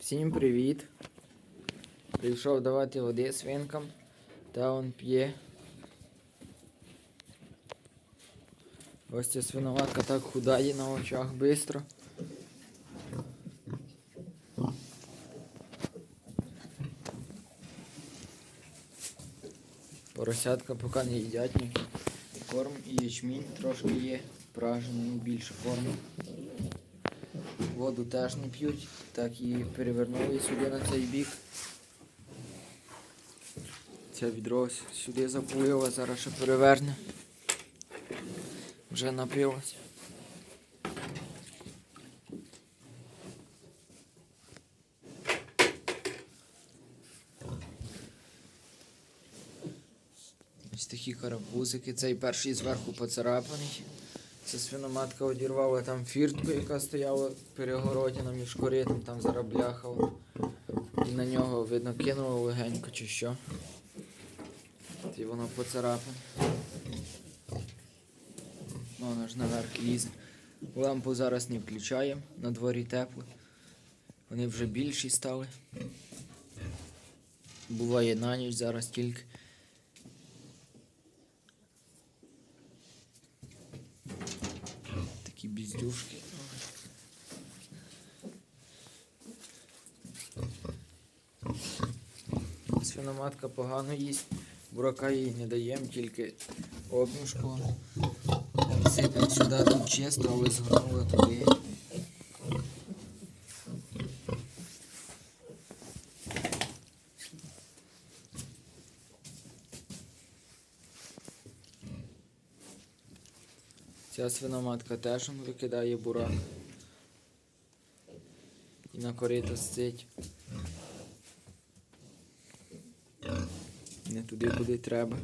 Всім привіт! Прийшов давати води свинкам, та он п'є. Ось ця свиноматка так худає на очах швидко. Поросятка поки не їдять. Корм і ячмінь трошки є, пражений більше корму. Воду теж не п'ють, так і перевернули сюди на цей бік. Це відро сюди заплило, зараз ще переверне. Вже напилось. Ось такі карапузики. Цей перший зверху поцарапаний. Це свиноматка одірвала там фіртку, яка стояла в перегороді на між коритом, там зараз бляхала. І на нього, видно, кинула легенько чи що. І воно поцарапане. Ну, воно ж наверх лізе. Лампу зараз не включаємо, на дворі тепло. Вони вже більші стали. Буває на ніч зараз тільки. Такі біздюшки. Свиноматка погано їсть, бурака їй не даємо, тільки обмішку. Сипемо сюди тут чисто, але згорнули туди. Ця свиноматка теж викидає бурак. І на корито сцить. Не туди, куди треба.